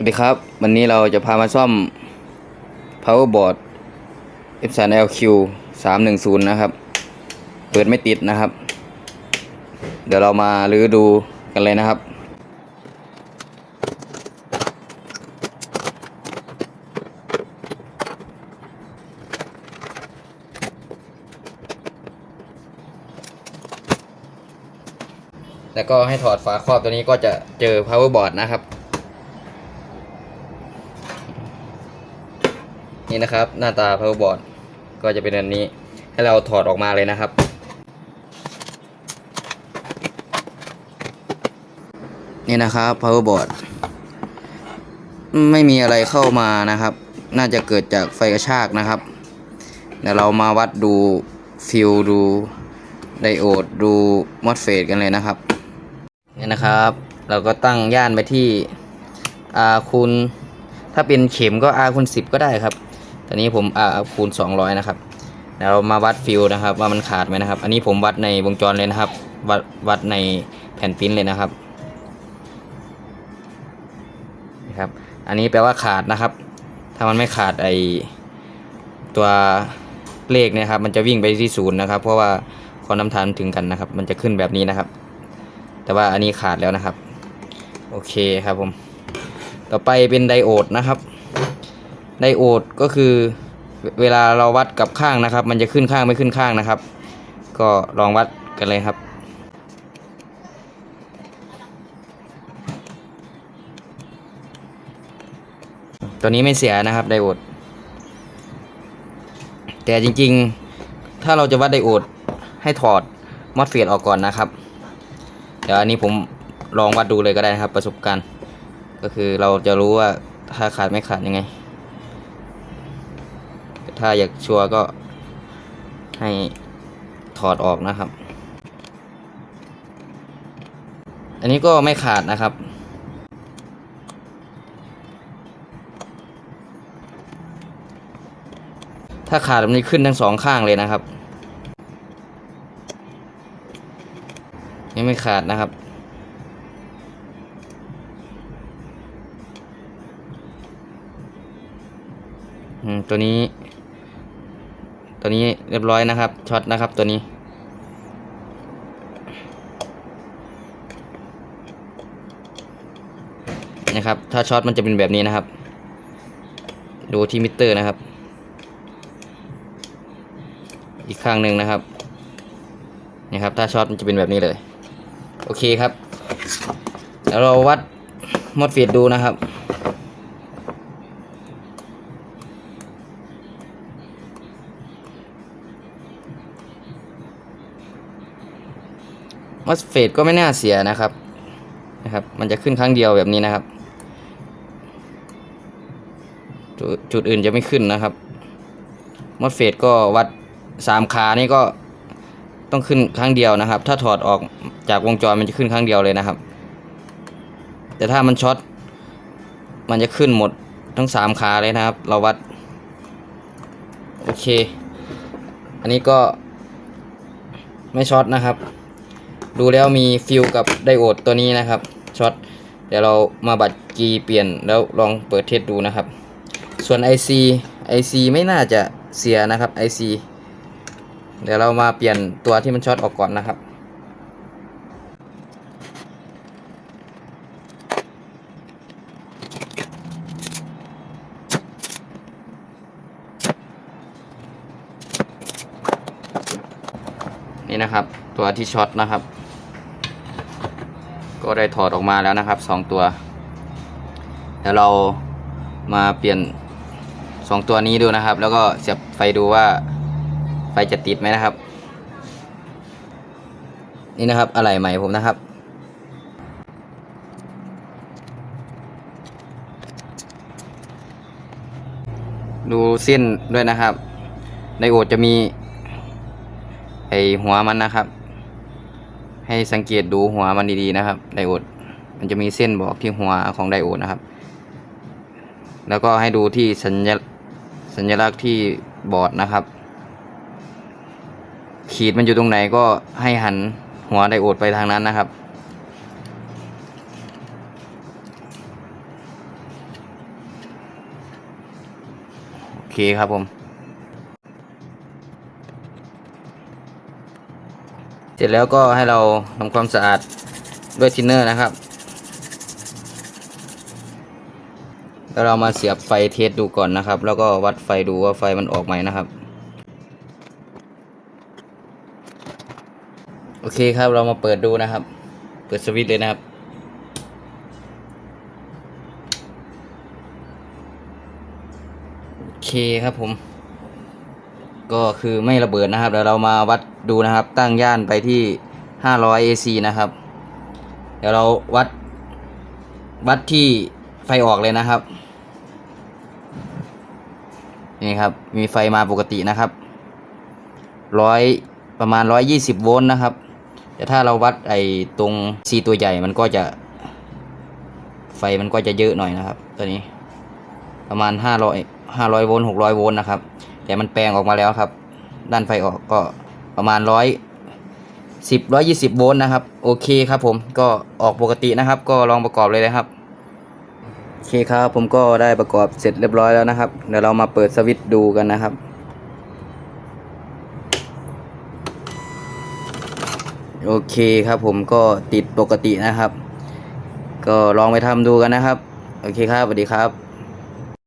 สวัสดีครับ วันนี้เราจะพามาซ่อม powerboard Epson LQ 310 นะครับ เปิดไม่ติดนะครับ เดี๋ยวเรามาลื้อดูกันเลยนะครับแล้วก็ให้ถอดฝาครอบตัวนี้ก็จะเจอ powerboard นะครับ นี่นะครับ หน้าตา powerboard ก็จะเป็นแบบนี้ ให้เราถอดออกมาเลยนะครับ นี่นะครับ powerboard ไม่มีอะไรเข้ามานะครับ น่าจะเกิดจากไฟกระชากนะครับเดี๋ยวเรามาวัดดูฟิลดูไดโอดดูมอสเฟตกันเลยนะครับนี่นะครับ เราก็ตั้งย่านไปที่ R คูณถ้าเป็นเข็มก็ R คูณ10 ก็ได้ครับ ตอนนี้ผม R คูณ 200 นะครับเดี๋ยวเรามาวัดฟิลนะครับ ว่ามันขาดไหมนะครับ อันนี้ผมวัดในวงจรเลยนะครับ วัดวัดในแผ่นปริ้นเลยนะครับนี่ครับ อันนี้แปลว่าขาดนะครับ ถ้ามันไม่ขาดไอตัวเลขเนี่ยครับมันจะวิ่งไปที่ศูนย์นะครับ เพราะว่าคอน้ำทานถึงกันนะครับ มันจะขึ้นแบบนี้นะครับ แต่ว่าอันนี้ขาดแล้วนะครับ โอเคครับผม ต่อไปเป็นไดโอดนะครับ ไดโอดก็คือเวลาเราวัดกับข้างนะครับ มันจะขึ้นข้างไม่ขึ้นข้างนะครับ ก็ลองวัดกันเลยครับ ตัวนี้ไม่เสียนะครับไดโอด แต่จริงๆ ถ้าเราจะวัดไดโอดให้ถอดมอสเฟตออกก่อนนะครับ เดี๋ยวอันนี้ผมลองวัดดูเลยก็ได้นะครับประสบการณ์ ก็คือเราจะรู้ว่าถ้าขาดไม่ขาดยังไง ถ้าอยากชัวร์ก็ให้ถอดออกนะครับ อันนี้ก็ไม่ขาดนะครับ ถ้าขาดมันจะขึ้นทั้งสองข้างเลยนะครับยังไม่ขาดนะครับอืมตัวนี้ ตัวนี้เรียบร้อยนะครับช็อตนะครับตัวนี้ นะครับ ถ้าช็อตมันจะเป็นแบบนี้นะครับ ดูที่มิเตอร์นะครับ อีกข้างหนึ่งนะครับนี่ครับ ถ้าช็อตมันจะเป็นแบบนี้เลย โอเคครับแล้วเราวัดมอดฟีดดูนะครับ อสเฟตก็ไม่น่าเสียนะครับนะครับ มันจะขึ้นครั้งเดียวแบบนี้นะครับจุดจุดอื่นจะไม่ขึ้นนะครับมอสเฟตก็วัดสามขานี่ก็ต้องขึ้นครั้งเดียวนะครับ ถ้าถอดออกจากวงจรมันจะขึ้นครั้งเดียวเลยนะครับ แต่ถ้ามันช็อตมันจะขึ้นหมดทั้งสามขาเลยนะครับ เราวัด โอเค อันนี้ก็ไม่ช็อตนะครับ ดูแล้วมีฟิลกับไดโอดตัวนี้นะครับช็อตเดี๋ยวเรามาบัดกีเปลี่ยนแล้วลองเปิดเทสดูนะครับ ส่วน IC IC ไม่น่าจะเสียนะครับ IC เดี๋ยวเรามาเปลี่ยนตัวที่มันช็อตออกก่อนนะครับนี่นะครับ ตัวที่ช็อตนะครับ ก็ได้ถอดออกมาแล้วนะครับสองตัวเดี๋ยวเรามาเปลี่ยนสองตัวนี้ดูนะครับ แล้วก็เสียบไฟดูว่าไฟจะติดไหมนะครับ นี่นะครับอะไรใหม่ผมนะครับดูเส้นด้วยนะครับไดโอดจะมีไอหัวมันนะครับ ให้สังเกตดูหัวมันดีๆนะครับ ไดโอด มันจะมีเส้นบอกที่หัวของไดโอดนะครับ แล้วก็ให้ดูที่สัญสัญลักษณ์ที่บอร์ดนะครับ ขีดมันอยู่ตรงไหนก็ให้หันหัวไดโอดไปทางนั้นนะครับโอเคครับผม สร็จแล้วก็ให้เราทำความสะอาดด้วยทินเนอร์นะครับ แล้วเรามาเสียบไฟเทสดูก่อนนะครับ แล้วก็วัดไฟดูว่าไฟมันออกไหมนะครับ โอเคครับเรามาเปิดดูนะครับ เปิดสวิตช์เลยนะครับโอเคครับผม ก็คือไม่ระเบิดนะครับเดี๋ยวเรามาวัด ดูนะครับ ตั้งย่านไปที่ 500 AC นะครับ เดี๋ยวเราวัด วัดที่ไฟออกเลยนะครับ นี่ครับ มีไฟมาปกตินะครับร้อยประมาณ 120 โวลต์นะครับ แต่ถ้าเราวัดไอ้ตรงซีตัวใหญ่มันก็จะ ไฟมันก็จะเยอะหน่อยนะครับ ตัวนี้ประมาณ 500 500 โวลต์600 โวลต์นะครับ แต่มันแปลงออกมาแล้วครับ ด้านไฟออกก็ ประมาณ100 10 120โวลต์นะครับ โอเคครับผมก็ออกปกตินะครับ ก็ลองประกอบเลยนะครับโอเคครับผมก็ได้ประกอบเสร็จเรียบร้อยแล้วนะครับ เดี๋ยวเรามาเปิดสวิตช์ดูกันนะครับโอเคครับผมก็ติดปกตินะครับ ก็ลองไปทำดูกันนะครับ โอเคครับสวัสดีครับ